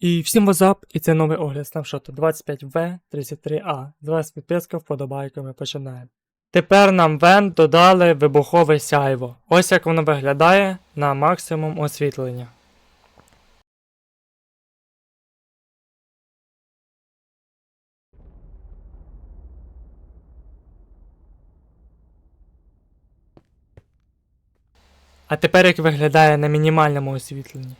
І всім вазап, і це новий огляд снапшоту 25V33A. З вас підписка, вподобайка, ми починаємо. Тепер нам вен додали вибухове сяйво. Ось як воно виглядає на максимум освітлення. А тепер як виглядає на мінімальному освітленні.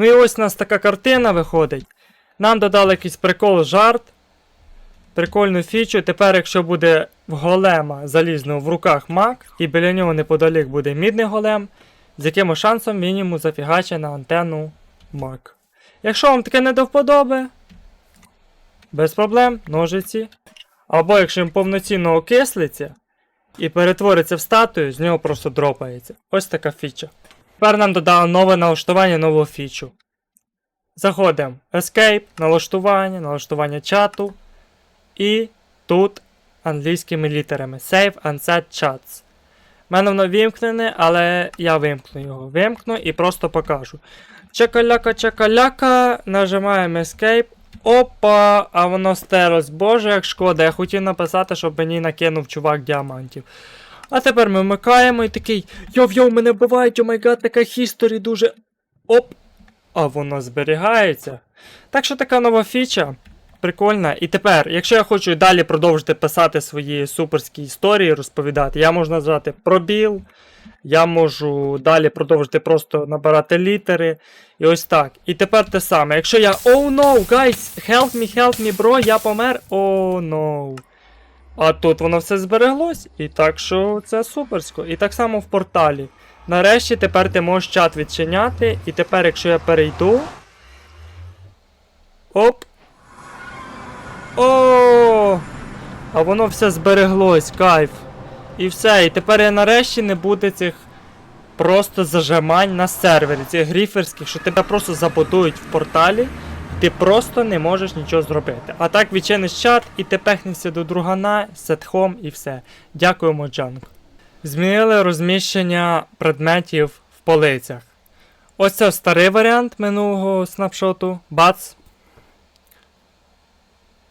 Ну і ось у нас така картина виходить. Нам додали якийсь прикол, жарт. Прикольну фічу. Тепер, якщо буде в голема залізного в руках мак, і біля нього неподалік буде мідний голем, з яким шансом мінімум зафігаче на антенну мак. Якщо вам таке не до вподоби, без проблем, ножиці. Або якщо він повноцінно окислиться і перетвориться в статую, з нього просто дропається. Ось така фіча. Тепер нам додали нове налаштування, нову фічу. Заходимо Escape, налаштування, налаштування чату. І тут англійськими літерами Save and Set Chats. У мене воно вимкнене, але я вимкну його. Вимкну і просто покажу. Чакаляка, чакаляка, нажимаємо Escape. Опа! А воно стерлось. Боже, як шкода. Я хотів написати, щоб мені накинув чувак діамантів. А тепер ми вмикаємо і такий. Йов-йов, мене вбивають, о май така хісторі дуже. Оп! А воно зберігається. Так що така нова фіча. Прикольна. І тепер, якщо я хочу і далі продовжити писати свої суперські історії, розповідати, я можу назвати пробіл. Я можу далі продовжити просто набирати літери. І ось так. І тепер те саме. Якщо я. Oh no, guys, help me, help me, bro, я помер. Oh no. А тут воно все збереглось. І так що це суперсько. І так само в порталі. Нарешті тепер ти можеш чат відчиняти. І тепер, якщо я перейду. Оп. О! А воно все збереглось, кайф. І все, і тепер я нарешті не буде цих просто зажимань на сервері, цих гріферських, що тебе просто забудують в порталі, ти просто не можеш нічого зробити. А так відчиниш чат і ти пехнешся до другана, сетхом і все. Дякуємо, Джанк. Змінили розміщення предметів в полицях. Ось це старий варіант минулого снапшоту. Бац.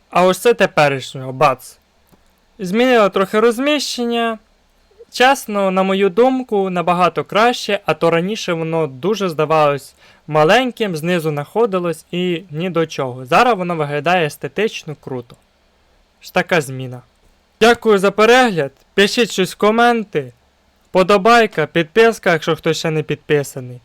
А ось це теперішнього, бац. Змінило трохи розміщення. Чесно, на мою думку, набагато краще, а то раніше воно дуже здавалось маленьким, знизу знаходилось і ні до чого. Зараз воно виглядає естетично круто. Ж така зміна. Дякую за перегляд. Пишіть щось в коменти. Подобайка, підписка, якщо хтось ще не підписаний.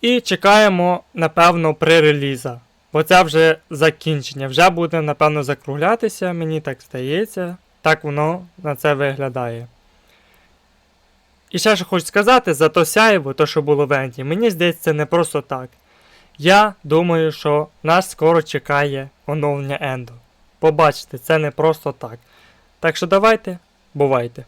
І чекаємо, напевно, при реліза. Бо це вже закінчення. Вже буде, напевно, закруглятися, мені так здається. Так воно на це виглядає. І ще що хочу сказати, за то сяєво, то що було в Енді, мені здається, це не просто так. Я думаю, що нас скоро чекає оновлення Енду. Побачите, це не просто так. Так що давайте, бувайте.